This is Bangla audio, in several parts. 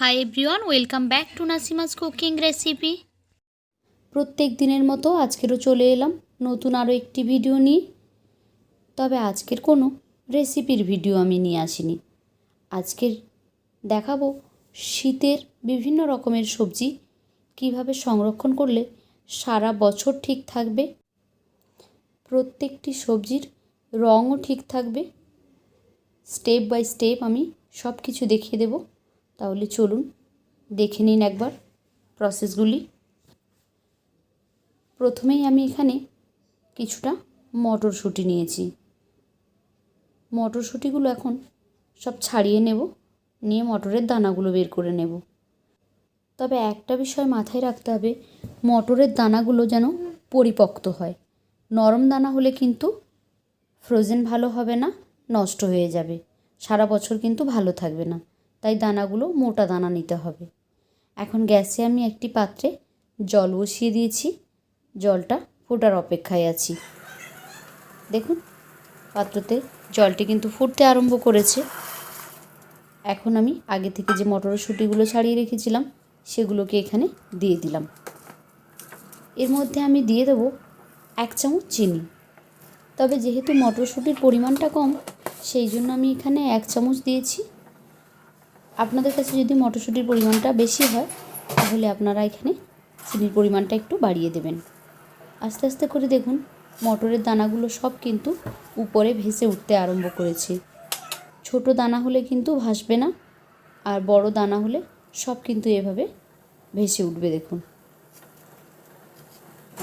Hi everyone welcome back to Nasima's cooking recipe প্রত্যেক দিনের মতো আজকেরও চলে এলাম নতুন আরও একটি ভিডিও নিয়ে। তবে আজকের কোনো রেসিপির ভিডিও আমি নিয়ে আসিনি। আজকের দেখাবো শীতের বিভিন্ন রকমের সবজি, কীভাবে সংরক্ষণ করলে সারা বছর ঠিক থাকবে। প্রত্যেকটি সবজির রঙও ঠিক থাকবে। স্টেপ বাই স্টেপ আমি সব কিছু দেখিয়ে দেব। তাহলে চলুন, দেখে নিন একবার প্রসেসগুলি প্রথমেই আমি এখানে কিছুটা মটরশুঁটি নিয়েছি। মটরশুঁটিগুলো এখন সব ছাড়িয়ে নেব, নিয়ে মটরের দানাগুলো বের করে নেব। তবে একটা বিষয় মাথায় রাখতে হবে, মটরের দানাগুলো যেন পরিপক্ত হয়। নরম দানা হলে কিন্তু ফ্রোজেন ভালো হবে না, নষ্ট হয়ে যাবে। সারা বছর কিন্তু ভালো থাকবে না। তাই দানাগুলো মোটা দানা নিতে হবে। এখন গ্যাসে আমি একটি পাত্রে জল বসিয়ে দিয়েছি। জলটা ফোটার অপেক্ষায় আছি। দেখুন, পাত্রতে জলটি কিন্তু ফুটতে আরম্ভ করেছে। এখন আমি আগে থেকে যে মটরশুঁটিগুলো ছাড়িয়ে রেখেছিলাম, সেগুলোকে এখানে দিয়ে দিলাম। এর মধ্যে আমি দিয়ে দেবো এক চামচ চিনি। তবে যেহেতু মটরশুঁটির পরিমাণটা কম, সেই জন্য আমি এখানে এক চামচ দিয়েছি। আপনাদের কাছে যদি মটরশুঁটির পরিমাণটা বেশি হয়, তাহলে আপনারা এখানে চিনির পরিমাণটা একটু বাড়িয়ে দেবেন। আস্তে আস্তে করে দেখুন, মটরের দানাগুলো সব কিন্তু উপরে ভেসে উঠতে আরম্ভ করেছে। ছোট দানা হলে কিন্তু ভাসবে না, আর বড় দানা হলে সব কিন্তু এভাবে ভেসে উঠবে দেখুন।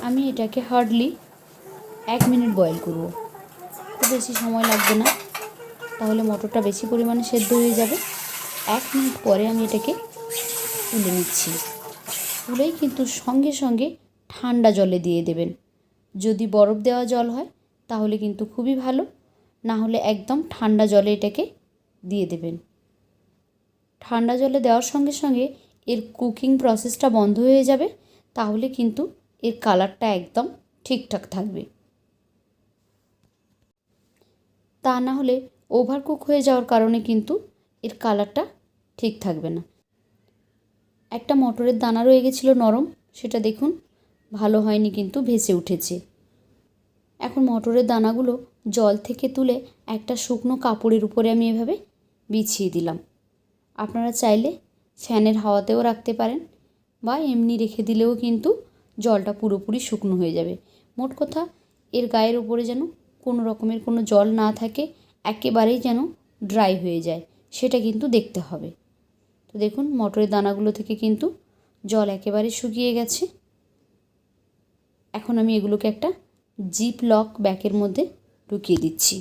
আমি এটাকে হার্ডলি এক মিনিট বয়েল করব। খুব বেশি সময় লাগবে না, তাহলে মটরটা বেশি পরিমাণে সেদ্ধ হয়ে যাবে। এক মিনিট পরে আমি এটাকে তুলে নিচ্ছি। তুলেই কিন্তু সঙ্গে সঙ্গে ঠান্ডা জলে দিয়ে দেবেন। যদি বরফ দেওয়া জল হয়, তাহলে কিন্তু খুবই ভালো। না হলে একদম ঠান্ডা জলে এটাকে দিয়ে দেবেন। ঠান্ডা জলে দেওয়ার সঙ্গে সঙ্গে এর কুকিং প্রসেসটা বন্ধ হয়ে যাবে, তাহলে কিন্তু এর কালারটা একদম ঠিকঠাক থাকবে। তা না হলে ওভার কুক হয়ে যাওয়ার কারণে কিন্তু এর কালারটা ঠিক থাকবে না। একটা মটরের দানা রয়ে গেছিল নরম, সেটা দেখুন, ভালো হয়নি কিন্তু ভেসে উঠেছে। এখন মটরের দানাগুলো জল থেকে তুলে একটা শুকনো কাপড়ের উপরে আমি এভাবে বিছিয়ে দিলাম। আপনারা চাইলে ফ্যানের হাওয়াতেও রাখতে পারেন বা এমনি রেখে দিলেও কিন্তু জলটা পুরোপুরি শুকনো হয়ে যাবে। মোট কথা, এর গায়ের উপরে যেন কোনো রকমের কোনো জল না থাকে, একেবারেই যেন ড্রাই হয়ে যায়, সেটা কিন্তু দেখতে হবে। তো দেখুন, মটরের দানাগুলো থেকে কিন্তু জল একেবারে শুকিয়ে গেছে। এখন আমি এগুলোকে একটা জিপ লক ব্যাগের মধ্যে ঢুকিয়ে দিচ্ছি।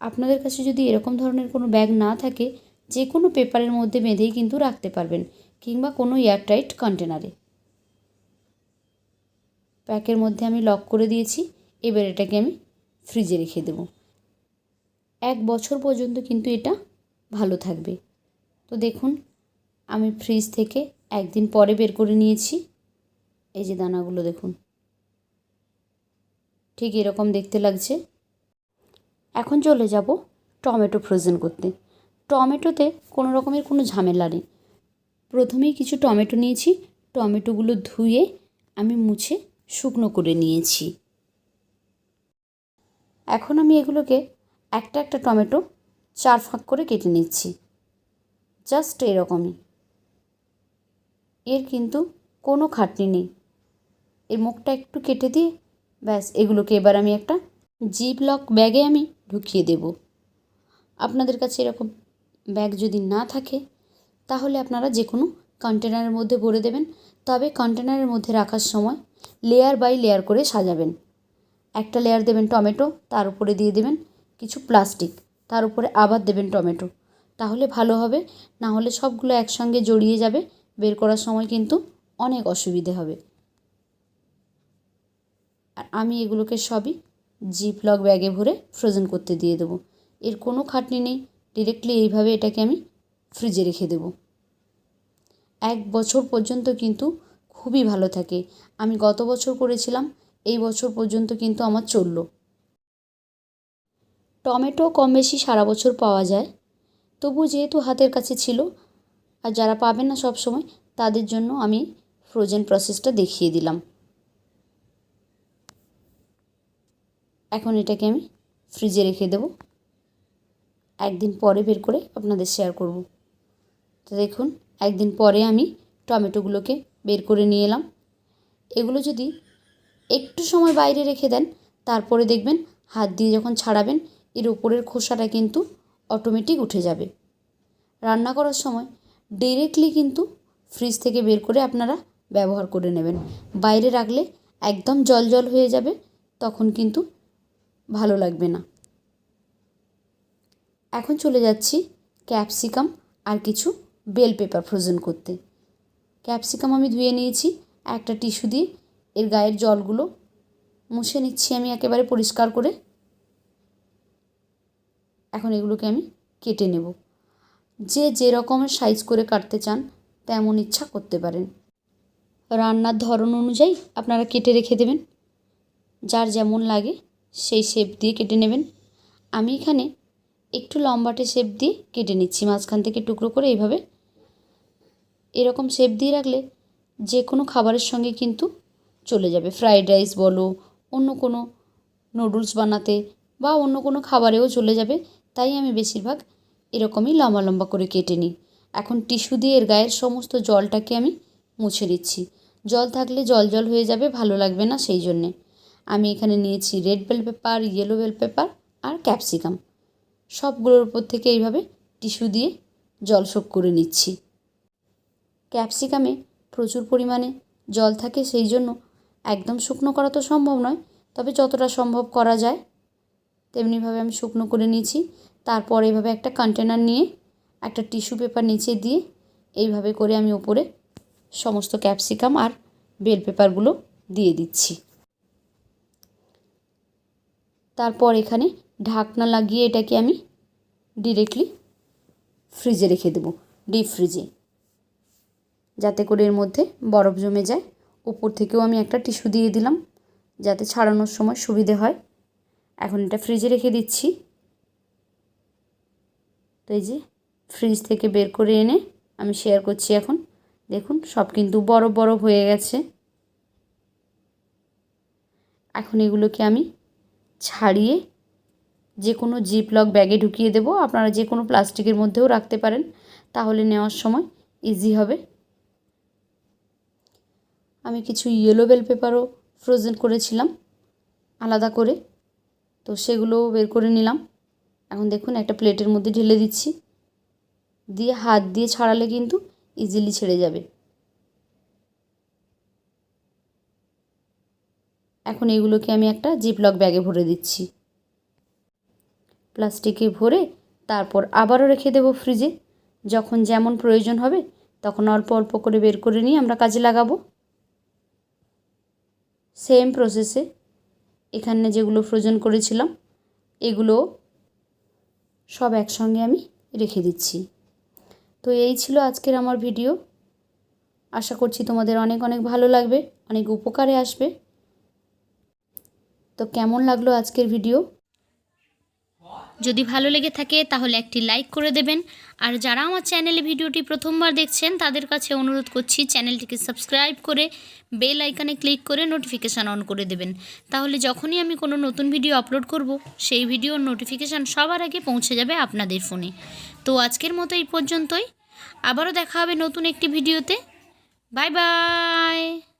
আপনাদের কাছে যদি এরকম ধরনের কোনো ব্যাগ না থাকে যে কোনো পেপারের মধ্যে বেঁধেই কিন্তু রাখতে পারবেন, কিংবা কোনো এয়ারটাইট কন্টেনারে। প্যাকের মধ্যে আমি লক করে দিয়েছি, এবার এটাকে আমি ফ্রিজে রেখে দেব। এক বছর পর্যন্ত কিন্তু এটা ভালো থাকবে। তো দেখুন, আমি ফ্রিজ থেকে একদিন পরে বের করে নিয়েছি। এই যে দানাগুলো দেখুন। ঠিক এরকম দেখতে লাগছে। এখন চলে যাব টমেটো ফ্রোজেন করতে। টমেটোতে কোনো রকমের কোনো ঝামেলা নেই। প্রথমেই কিছু টমেটো নিয়েছি। টমেটোগুলো ধুয়ে আমি মুছে শুকনো করে নিয়েছি। এখন আমি এগুলোকে একটা একটা টমেটো চার ফাঁক করে কেটে নিচ্ছি। জাস্ট এরকমই। এর কিন্তু কোনো খাটনি নেই। এর মুখটা একটু কেটে দিয়ে ব্যাস, এগুলোকে এবার আমি একটা জিপ লক ব্যাগে আমি ঢুকিয়ে দেব। আপনাদের কাছে এরকম ব্যাগ যদি না থাকে, তাহলে আপনারা যে কোনো কন্টেনারের মধ্যে ভরে দেবেন। তবে কন্টেনারের মধ্যে রাখার সময় লেয়ার বাই লেয়ার করে সাজাবেন। একটা লেয়ার দেবেন টমেটো, তার উপরে দিয়ে দেবেন কিছু প্লাস্টিক তার উপরে আবার দেবেন টমেটো। তাহলে ভালো হবে, না হলে সবগুলো একসঙ্গে জড়িয়ে যাবে, বের করার সময় কিন্তু অনেক অসুবিধে হবে। আর আমি এগুলোকে সবই জিপ লক ব্যাগে ভরে ফ্রোজেন করতে দিয়ে দেবো। এর কোনো খাটনি নেই ডিরেক্টলি এইভাবে এটাকে আমি ফ্রিজে রেখে দেবো। এক বছর পর্যন্ত কিন্তু খুবই ভালো থাকে। আমি গত বছর করেছিলাম, এই বছর পর্যন্ত কিন্তু আমার চলল। টমেটো কম বেশি সারা বছর পাওয়া যায়। তবু যেহেতু হাতের কাছে ছিল, আর যারা পাবেন না সব সময় তাদের জন্য আমি ফ্রোজেন প্রসেসটা দেখিয়ে দিলাম। এখন এটাকে আমি ফ্রিজে রেখে দেবো। একদিন পরে বের করে আপনাদের শেয়ার করব। তো দেখুন, একদিন পরে আমি টমেটোগুলোকে বের করে নিয়ে এলাম। এগুলো যদি একটু সময় বাইরে রেখে দেন, তারপরে দেখবেন হাত দিয়ে যখন ছাড়াবেন এর উপরের খোসাটা কিন্তু অটোমেটিক উঠে যাবে। রান্না করার সময় ডিরেক্টলি কিন্তু ফ্রিজ থেকে বের করে আপনারা ব্যবহার করে নেবেন। বাইরে রাখলে একদম জল জল হয়ে যাবে, তখন কিন্তু ভালো লাগবে না। এখন চলে যাচ্ছি ক্যাপসিকাম আর কিছু বেল পেপার ফ্রোজেন করতে। ক্যাপসিকাম আমি ধুয়ে নিয়েছি, একটা টিস্যু দিয়ে। এর গায়ের জলগুলো মুছে নিচ্ছি আমি একেবারে পরিষ্কার করে। এখন এগুলোকে আমি কেটে নেব। যে যে রকমের সাইজ করে কাটতে চান, তেমন ইচ্ছা করতে পারেন। রান্নার ধরন অনুযায়ী আপনারা কেটে রেখে দেবেন। যার যেমন লাগে সেই শেপ দিয়ে কেটে নেবেন। আমি এখানে একটু লম্বাটে শেপ দিয়ে কেটে নিচ্ছি। মাঝখান থেকে টুকরো করে এইভাবে। এরকম শেপ দিয়ে রাখলে যে কোনো খাবারের সঙ্গে কিন্তু চলে যাবে। ফ্রাইড রাইস বলো, অন্য কোনো নুডলস বানাতে বা অন্য কোনো খাবারেও চলে যাবে। তাই আমি বেশিরভাগ এরকমই লম্বা লম্বা করে কেটে নিই। এখন টিস্যু দিয়ে এর গায়ের সমস্ত জলটাকে আমি মুছে দিচ্ছি জল থাকলে জল জল হয়ে যাবে, ভালো লাগবে না সেই জন্যে। আমি এখানে নিয়েছি red bell pepper yellow bell pepper আর ক্যাপসিকাম। সবগুলোর উপর থেকে এইভাবে টিস্যু দিয়ে জল শোক করে নিচ্ছি। ক্যাপসিকামে প্রচুর পরিমাণে জল থাকে সেই জন্য একদম শুকনো করা তো সম্ভব নয়, তবে যতটা সম্ভব করা যায়। তেমনিভাবে আমি শুকনো করে নিয়েছি। তারপর এইভাবে একটা কন্টেনার নিয়ে একটা টিস্যু পেপার নিচে দিয়ে এইভাবে করে আমি ওপরে সমস্ত ক্যাপসিকাম আর বেল পেপারগুলো দিয়ে দিচ্ছি। তারপর এখানে ঢাকনা লাগিয়ে এটাকে আমি ডিরেক্টলি ফ্রিজে রেখে দেবো ডিপ ফ্রিজে যাতে করে এর মধ্যে বরফ জমে যায়। উপর থেকেও আমি একটা টিস্যু দিয়ে দিলাম, যাতে ছাড়ানোর সময় সুবিধে হয়। এখন এটা ফ্রিজে রেখে দিচ্ছি। তো এই যে ফ্রিজ থেকে বের করে এনে আমি শেয়ার করছি এখন। দেখুন, সব কিন্তু বরফ বরফ হয়ে গেছে। এখন এগুলোকে আমি ছাড়িয়ে যে কোনো জিপ লক ব্যাগে ঢুকিয়ে দেবো। আপনারা যে কোনো প্লাস্টিকের মধ্যেও রাখতে পারেন। তাহলে নেওয়ার সময় ইজি হবে। আমি কিছু ইয়েলো বেল পেপারও ফ্রোজেন করেছিলাম। আলাদা করে। তো সেগুলোও বের করে নিলাম। এখন দেখুন, একটা প্লেটের মধ্যে ঢেলে দিচ্ছি। দিয়ে হাত দিয়ে ছাড়ালে কিন্তু ইজিলি ছেড়ে যাবে। এখন এগুলোকে আমি একটা জিপলক ব্যাগে ভরে দিচ্ছি। প্লাস্টিকে ভরে তারপর আবারও রেখে দেবো ফ্রিজে যখন যেমন প্রয়োজন হবে, তখন অল্প অল্প করে বের করে নিয়ে আমরা কাজে লাগাবো। সেম প্রসেসে এখানে যেগুলো ফ্রোজেন করেছিলাম, এগুলো সব একসঙ্গে আমি রেখে দিচ্ছি। তো এই ছিল আজকের আমার ভিডিও আশা করছি তোমাদের অনেক অনেক ভালো লাগবে, অনেক উপকারে আসবে। তো কেমন লাগল আজকের ভিডিও যদি ভালো লেগে থাকে, তাহলে একটি লাইক করে দেবেন। আর যারা আমার চ্যানেলে ভিডিওটি প্রথমবার দেখছেন, তাদের কাছে অনুরোধ করছি চ্যানেলটিকে সাবস্ক্রাইব করে বেল আইকনে ক্লিক করে নোটিফিকেশান অন করে দেবেন। তাহলে যখনই আমি কোনো নতুন ভিডিও আপলোড করব, সেই ভিডিওর নোটিফিকেশান সবার আগে পৌঁছে যাবে আপনাদের ফোনে। তো আজকের মতো এই পর্যন্তই। আবারও দেখা হবে নতুন একটি ভিডিওতে। Bye bye!